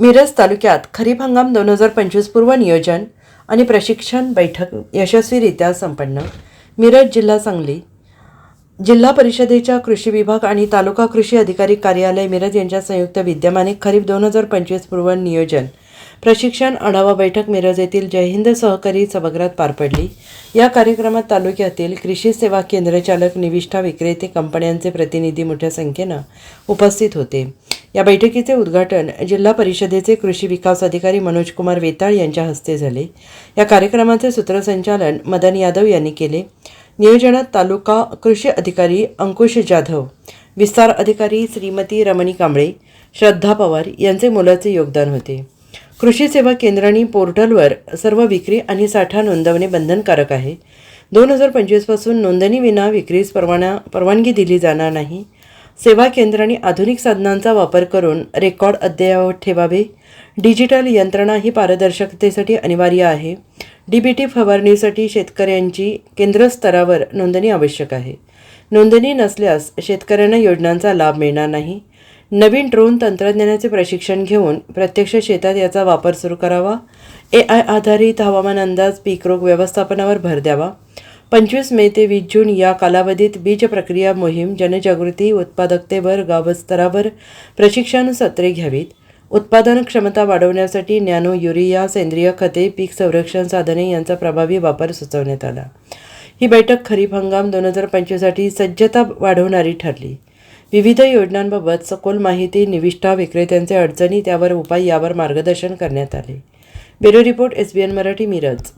मिरज तालुक्यात खरीप हंगाम दोन हजार पंचवीस पूर्व नियोजन आणि प्रशिक्षण बैठक यशस्वीरित्या संपन्न. मिरज जिल्हा सांगली. जिल्हा परिषदेच्या कृषी विभाग आणि तालुका कृषी अधिकारी कार्यालय मिरज यांच्या संयुक्त विद्यमाने खरीप दोन हजार पंचवीस पूर्व नियोजन प्रशिक्षण आढावा बैठक मिरज येथील जय हिंद सहकारी सभागृहात पार पडली. या कार्यक्रमात तालुक्यातील कृषी सेवा केंद्र चालक निविष्ठा विक्रेते कंपन्यांचे प्रतिनिधी मोठ्या संख्येनं उपस्थित होते. या बैठकीचे उद्घाटन जिल्हा परिषदेचे कृषी विकास अधिकारी मनोज कुमार वेताळ यांच्या हस्ते झाले. या कार्यक्रमाचे सूत्रसंचालन मदन यादव यांनी केले. नियोजनात तालुका कृषी अधिकारी अंकुश जाधव विस्तार अधिकारी श्रीमती रमणी कांबळे श्रद्धा पवार यांचे मोलाचे योगदान होते. कृषी सेवा केंद्रांनी पोर्टलवर सर्व विक्री आणि साठा नोंदवणे बंधनकारक आहे. दोन हजार पंचवीसपासून नोंदणीविना विक्रीस परवाना परवानगी दिली जाणार नाही. सेवा केंद्रांनी आधुनिक साधनांचा वापर करून रेकॉर्ड अद्ययावत ठेवावे. डिजिटल यंत्रणा ही पारदर्शकतेसाठी अनिवार्य आहे. डी बी टी फवारणीसाठी शेतकऱ्यांची केंद्रस्तरावर नोंदणी आवश्यक आहे. नोंदणी नसल्यास शेतकऱ्यांना योजनांचा लाभ मिळणार नाही. नवीन ड्रोन तंत्रज्ञानाचे प्रशिक्षण घेऊन प्रत्यक्ष शेतात याचा वापर सुरू करावा. ए आय आधारित हवामान अंदाज पीक रोग व्यवस्थापनावर भर द्यावा. पंचवीस मे ते वीस जून या कालावधीत बीज प्रक्रिया मोहीम जनजागृती उत्पादकतेवर गावस्तरावर प्रशिक्षण सत्रे घ्यावीत. उत्पादन क्षमता वाढवण्यासाठी नॅनो युरिया सेंद्रिय खते पीक संरक्षण साधने यांचा प्रभावी वापर सुचवण्यात आला. ही बैठक खरीप हंगाम दोन हजार पंचवीससाठी सज्जता वाढवणारी ठरली. विविध योजनांबाबत सखोल माहिती निविष्ठा विक्रेत्यांचे अडचणी त्यावर उपाय यावर मार्गदर्शन करण्यात आले. Bureau report S B N Marathi Miraj.